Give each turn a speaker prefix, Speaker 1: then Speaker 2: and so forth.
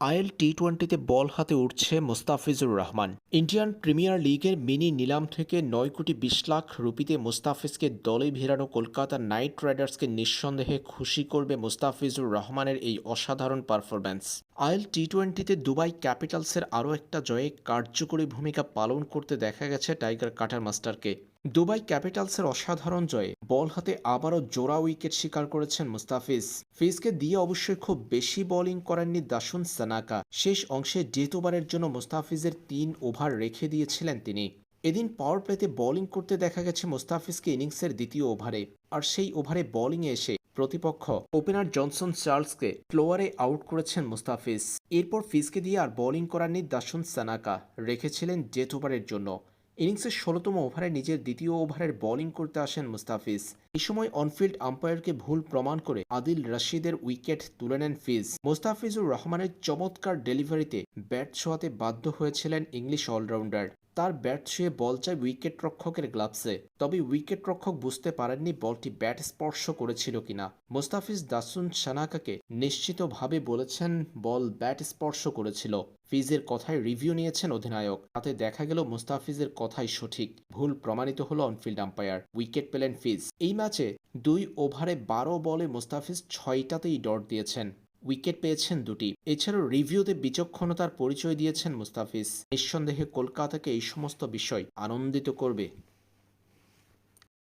Speaker 1: IL টি টোয়েন্টিতে ball হাতে উঠছে মোস্তাফিজুর রহমান। ইন্ডিয়ান প্রিমিয়ার লিগের মিনি নিলাম থেকে নয় কোটি বিশ লাখ রুপিতে মোস্তাফিজকে দলে ভেরানো কলকাতা নাইট রাইডার্সকে নিঃসন্দেহে খুশি করবে মোস্তাফিজুর রহমানের এই অসাধারণ পারফরম্যান্স। আইএল টি টোয়েন্টিতে দুবাই ক্যাপিটালসের আরও একটা জয়ে কার্যকরী ভূমিকা পালন করতে দেখা গেছে টাইগার কাটার মাস্টারকে। দুবাই ক্যাপিটালসের অসাধারণ জয়ে বল হাতে আবারও জোড়া উইকেট শিকার করেছেন মুস্তাফিজ। ফিজকে দিয়ে অবশ্যই খুব বেশি বোলিং করেননি দাসুন সানাকা। শেষ অংশে ডেথ জন্য মুস্তাফিজের তিন ওভার রেখে দিয়েছিলেন তিনি। এদিন পাওয়ার প্লেতে বোলিং করতে দেখা গেছে মুস্তাফিজকে ইনিংসের দ্বিতীয় ওভারে। আর সেই ওভারে বোলিংয়ে এসে প্রতিপক্ষ ওপেনার জনসন চার্লসকে ফ্লোয়ারে আউট করেছেন মুস্তাফিজ। এরপর ফিজকে দিয়ে আর বোলিং করাননি দাসুন সানাকা রেখেছিলেন ডেথ ওভারের জন্য। ইনিংসের ষোলোতম ওভারে নিজের দ্বিতীয় ওভারের বোলিং করতে আসেন মুস্তাফিজ। এই সময় অনফিল্ড আম্পায়ারকে ভুল প্রমাণ করে আদিল রশিদের উইকেট তুলে নেন ফিজ। মোস্তাফিজুর রহমানের চমৎকার ডেলিভারিতে ব্যাট ছোঁয়াতে বাধ্য হয়েছিলেন ইংলিশ অলরাউন্ডার। তার ব্যাট ছুঁয়ে বল চায় উইকেট রক্ষকের গ্লাভসে। তবে উইকেট রক্ষক বুঝতে পারেননি বলটি ব্যাট স্পর্শ করেছিল কিনা। মোস্তাফিজ দাসুন সানাকাকে নিশ্চিতভাবে বলেছেন বল ব্যাট স্পর্শ করেছিল। ফিজের কথায় রিভিউ নিয়েছেন অধিনায়ক। তাতে দেখা গেল মুস্তাফিজের কথাই সঠিক। ভুল প্রমাণিত হলো অনফিল্ড আম্পায়ার। উইকেট পেলেন ফিজ। এই ম্যাচে দুই ওভারে বারো বলে মুস্তাফিজ ছয়টাতেই ডট দিয়েছেন। উইকেট পেয়েছেন দুটি। এছাড়াও রিভিউতে বিচক্ষণতার পরিচয় দিয়েছেন মুস্তাফিজ। নিঃসন্দেহে কলকাতাকে এই সমস্ত বিষয় আনন্দিত করবে।